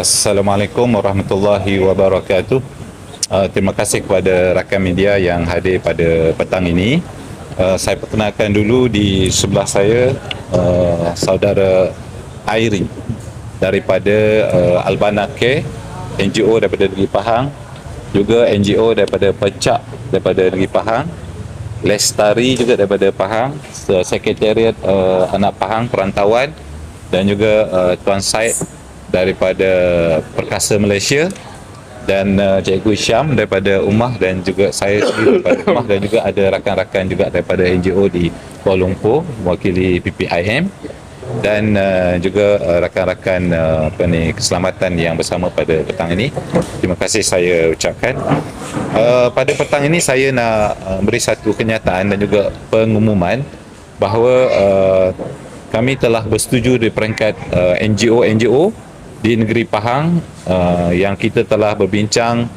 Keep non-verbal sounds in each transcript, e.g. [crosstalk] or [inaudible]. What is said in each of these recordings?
Assalamualaikum warahmatullahi wabarakatuh. Uh, terima kasih kepada rakan media yang hadir pada petang ini. Uh, saya perkenalkan dulu di sebelah saya uh, saudara Airi daripada uh, Albana Care, NGO daripada Negeri Pahang, juga NGO daripada Pecak daripada Negeri Pahang, Lestari juga daripada Pahang, Sekretariat uh, Anak Pahang Perantauan dan juga uh, Tuan Said daripada Perkasa Malaysia dan uh, Cikgu Syam daripada Umah dan juga saya sendiri daripada [coughs] Umah dan juga ada rakan-rakan juga daripada NGO di Kuala Lumpur mewakili PPIM dan uh, juga uh, rakan-rakan uh, apa ni keselamatan yang bersama pada petang ini. Terima kasih saya ucapkan. Uh, pada petang ini saya nak uh, beri satu kenyataan dan juga pengumuman bahawa uh, kami telah bersetuju di peringkat uh, NGO-NGO di negeri Pahang uh, yang kita telah berbincang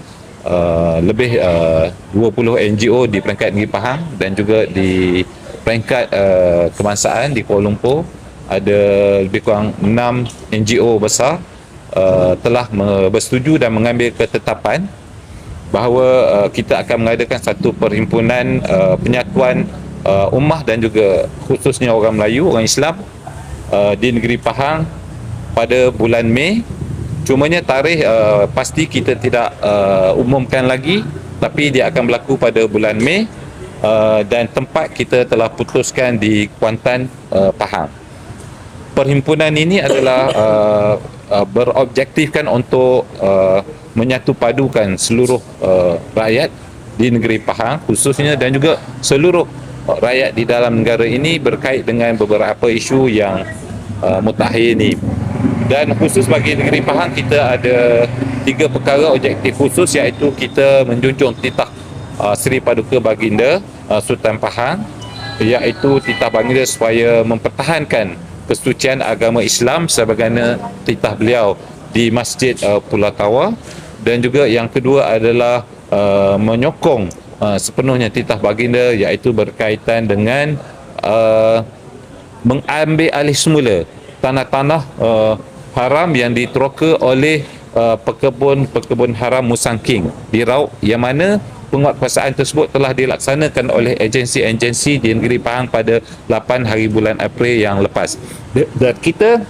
uh, lebih uh, 20 NGO di peringkat negeri Pahang dan juga di peringkat uh, kebangsaan di Kuala Lumpur. Ada lebih kurang 6 NGO besar uh, telah bersetuju dan mengambil ketetapan bahawa uh, kita akan mengadakan satu perhimpunan uh, penyatuan uh, ummah dan juga khususnya orang Melayu, orang Islam uh, di negeri Pahang pada bulan Mei. Cumanya tarikh uh, pasti kita tidak uh, umumkan lagi tapi dia akan berlaku pada bulan Mei uh, dan tempat kita telah putuskan di Kuantan uh, Pahang. Perhimpunan ini adalah uh, uh, berobjektifkan untuk uh, menyatu padukan seluruh uh, rakyat di negeri Pahang khususnya dan juga seluruh rakyat di dalam negara ini berkait dengan beberapa isu yang uh, mutakhir ini dan khusus bagi negeri Pahang kita ada tiga perkara objektif khusus iaitu kita menjunjung titah uh, Seri Paduka Baginda uh, Sultan Pahang iaitu titah baginda supaya mempertahankan kesucian agama Islam sebagaimana titah beliau di Masjid uh, Pulau Kawa dan juga yang kedua adalah uh, menyokong uh, sepenuhnya titah baginda iaitu berkaitan dengan uh, mengambil alih semula tanah-tanah uh, haram yang diteroka oleh uh, pekebun-pekebun haram Musang King di Rauk yang mana penguatkuasaan tersebut telah dilaksanakan oleh agensi-agensi di negeri Pahang pada 8 hari bulan April yang lepas. Dan kita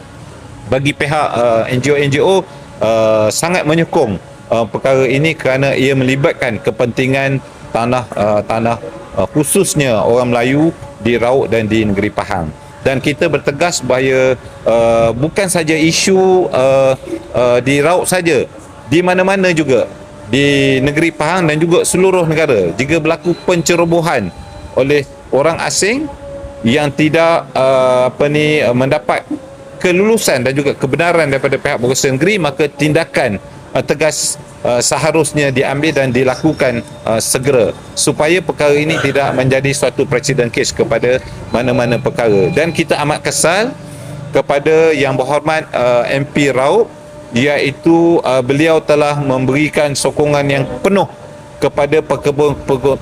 bagi pihak uh, NGO-NGO uh, sangat menyokong uh, perkara ini kerana ia melibatkan kepentingan tanah uh, uh, khususnya orang Melayu di Rauk dan di negeri Pahang dan kita bertegas supaya uh, bukan saja isu uh, uh, di Rauk saja di mana-mana juga di negeri Pahang dan juga seluruh negara. Jika berlaku pencerobohan oleh orang asing yang tidak uh, apa ni uh, mendapat kelulusan dan juga kebenaran daripada pihak berusaha negeri maka tindakan uh, tegas uh, seharusnya diambil dan dilakukan uh, segera supaya perkara ini tidak menjadi suatu presiden case kepada mana-mana perkara dan kita amat kesal kepada yang berhormat uh, MP Raup iaitu uh, beliau telah memberikan sokongan yang penuh kepada pekebun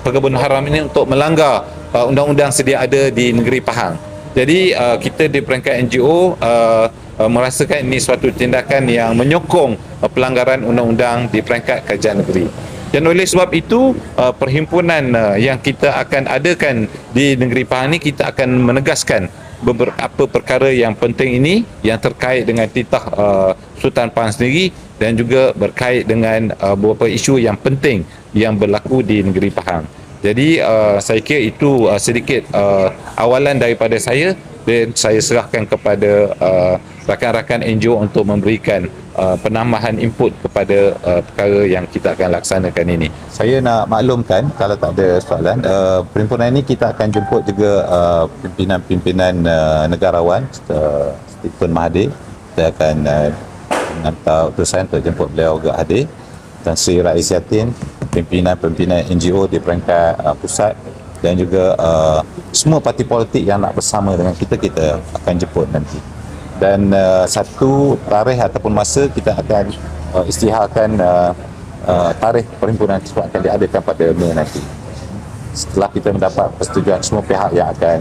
pekebun haram ini untuk melanggar uh, undang-undang sedia ada di negeri Pahang. Jadi uh, kita di peringkat NGO uh, uh, merasakan ini suatu tindakan yang menyokong uh, pelanggaran undang-undang di peringkat kerajaan negeri. Dan oleh sebab itu uh, perhimpunan yang kita akan adakan di negeri Pahang ini kita akan menegaskan beberapa perkara yang penting ini yang terkait dengan titah Sultan Pahang sendiri dan juga berkait dengan beberapa isu yang penting yang berlaku di negeri Pahang. Jadi uh, saya kira itu uh, sedikit uh, awalan daripada saya dan saya serahkan kepada uh, rakan-rakan NGO untuk memberikan uh, penambahan input kepada uh, perkara yang kita akan laksanakan ini. Saya nak maklumkan kalau tak ada soalan, uh, perhimpunan ini kita akan jemput juga uh, pimpinan-pimpinan uh, negarawan uh, Stephen Mahathir. Kita akan uh, hantar utusan untuk jemput beliau ke hadir dan Sri Rais Yatin, pimpinan-pimpinan NGO di peringkat uh, pusat dan juga uh, semua parti politik yang nak bersama dengan kita kita akan jemput nanti. Dan uh, satu tarikh ataupun masa kita akan uh, istiharkan uh, uh, tarikh perhimpunan tersebut akan diadakan pada Mei nanti. Setelah kita mendapat persetujuan semua pihak yang akan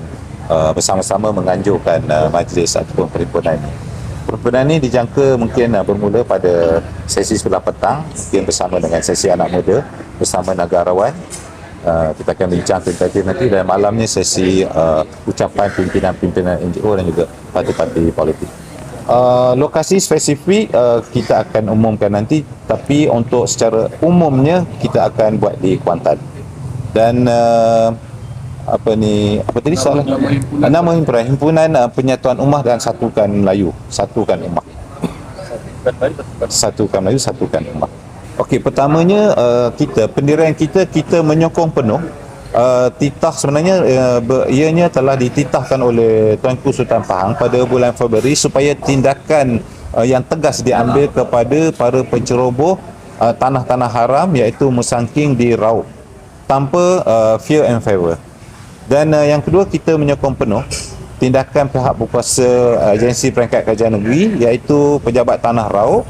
uh, bersama-sama menganjurkan uh, majlis ataupun perhimpunan ini. Perpindahan ini dijangka mungkin uh, bermula pada sesi sebelah petang mungkin bersama dengan sesi anak muda bersama negarawan Uh, kita akan bincang tentang nanti dan malamnya sesi uh, ucapan pimpinan-pimpinan NGO dan juga parti-parti politik. Uh, lokasi spesifik uh, kita akan umumkan nanti tapi untuk secara umumnya kita akan buat di Kuantan. Dan uh, apa ni apa tadi soalan? nama himpunan. Himpunan uh, penyatuan ummah dan satukan Melayu. Satukan ummah. Satukan Melayu satukan ummah okey pertamanya uh, kita pendirian kita kita menyokong penuh Uh, titah sebenarnya uh, ianya telah dititahkan oleh Tuanku Sultan Pahang pada bulan Februari supaya tindakan uh, yang tegas diambil kepada para penceroboh uh, tanah-tanah haram iaitu musangking di Raub tanpa uh, fear and favor. Dan uh, yang kedua kita menyokong penuh tindakan pihak berkuasa uh, agensi perangkat kerajaan negeri iaitu pejabat tanah Raub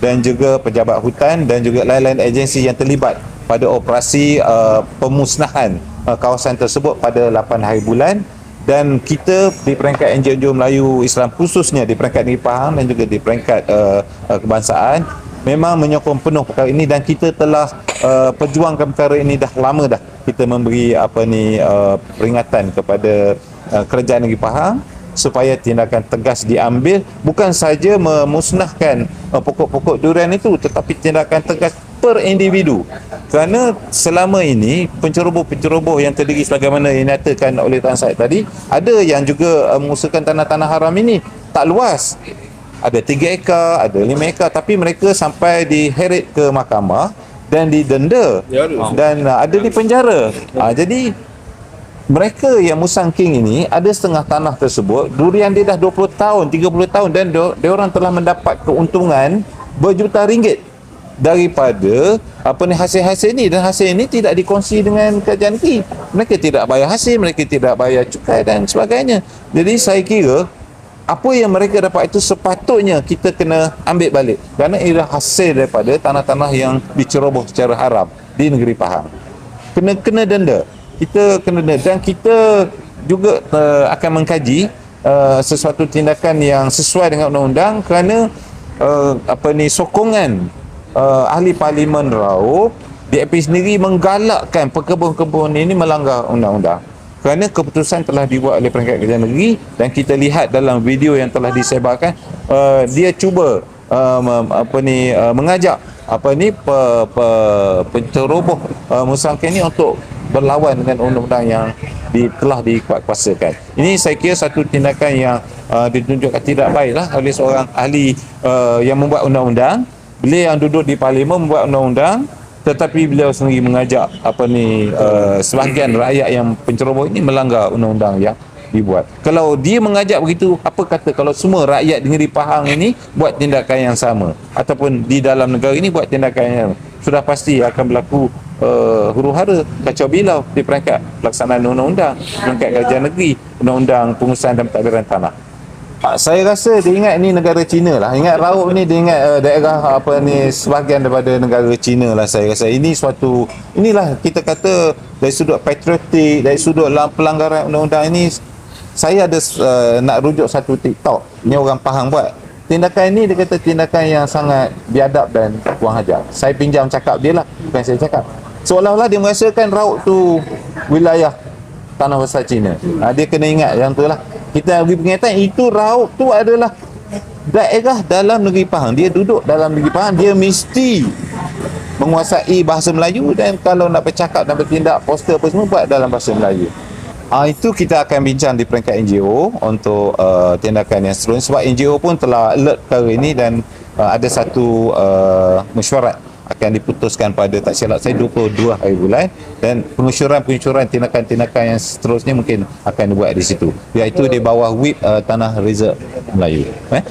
dan juga pejabat hutan dan juga lain-lain agensi yang terlibat pada operasi uh, pemusnahan uh, kawasan tersebut pada 8 hari bulan. Dan kita di peringkat NGO Melayu Islam khususnya di peringkat Negeri Pahang dan juga di peringkat uh, uh, kebangsaan memang menyokong penuh perkara ini dan kita telah uh, perjuangkan perkara ini dah lama dah. Kita memberi apa ni uh, peringatan kepada uh, kerajaan Negeri Pahang supaya tindakan tegas diambil bukan saja memusnahkan uh, pokok-pokok durian itu tetapi tindakan tegas per individu. Kerana selama ini penceroboh-penceroboh yang terdiri sebagaimana yang dinyatakan oleh Tuan Syed tadi ada yang juga uh, mengusahakan tanah-tanah haram ini tak luas. Ada 3 ekar, ada 5 ekar tapi mereka sampai diheret ke mahkamah dan didenda. Dan uh, ada di penjara. Uh, jadi mereka yang Musang King ini ada setengah tanah tersebut. Durian dia dah 20 tahun 30 tahun dan dia, dia orang telah mendapat keuntungan berjuta ringgit daripada apa ni hasil-hasil ni. Dan hasil ini tidak dikongsi dengan kerajaan negeri. Mereka tidak bayar hasil mereka tidak bayar cukai dan sebagainya. Jadi saya kira apa yang mereka dapat itu sepatutnya kita kena ambil balik. Kerana ia hasil daripada tanah-tanah yang diceroboh secara haram di negeri Pahang. Kena kena denda kita kena dan kita juga uh, akan mengkaji uh, sesuatu tindakan yang sesuai dengan undang-undang kerana uh, apa ni sokongan uh, ahli parlimen Raub DAP sendiri menggalakkan pekebun-kebun ini melanggar undang-undang. Kerana keputusan telah dibuat oleh peringkat kerajaan negeri dan kita lihat dalam video yang telah disebarkan uh, dia cuba uh, apa ni uh, mengajak apa ni pe, pe, penceroboh uh, musangkin ini untuk berlawan dengan undang-undang yang di, telah dikuatkuasakan. Ini saya kira satu tindakan yang uh, ditunjukkan tidak baiklah oleh seorang ahli uh, yang membuat undang-undang. Beliau yang duduk di parlimen membuat undang-undang tetapi beliau sendiri mengajak apa ni uh, sebahagian rakyat yang penceroboh ini melanggar undang-undang yang dibuat. Kalau dia mengajak begitu, apa kata kalau semua rakyat di negeri Pahang ini buat tindakan yang sama ataupun di dalam negara ini buat tindakan yang sudah pasti akan berlaku uh, huru hara kacau bilau di peringkat pelaksanaan undang-undang, peringkat kerajaan negeri, undang-undang pengusahaan dan pentadbiran tanah. Ah, saya rasa dia ingat ni negara Cina lah. Ingat Raub ni dia ingat uh, daerah apa ni sebahagian daripada negara Cina lah saya rasa. Ini suatu inilah kita kata dari sudut patriotik, dari sudut pelanggaran undang-undang ini saya ada uh, nak rujuk satu TikTok. Ni orang Pahang buat. Tindakan ini dia kata tindakan yang sangat biadab dan kurang ajar. Saya pinjam cakap dia lah, bukan saya cakap. Seolah-olah dia merasakan Raub tu wilayah tanah besar Cina. Ha, dia kena ingat yang tu lah. Kita beri pengingatan itu Raub tu adalah daerah dalam negeri Pahang. Dia duduk dalam negeri Pahang. Dia mesti menguasai bahasa Melayu dan kalau nak bercakap dan bertindak poster apa semua buat dalam bahasa Melayu. Ah itu kita akan bincang di peringkat NGO untuk uh, tindakan yang seterusnya. Sebab NGO pun telah alert perkara ini dan uh, ada satu uh, mesyuarat akan diputuskan pada tak silap saya 22 hari bulan. Dan pengusyuran-pengusyuran tindakan-tindakan yang seterusnya mungkin akan dibuat di situ. Iaitu di bawah WIP uh, Tanah Reserve Melayu. Eh?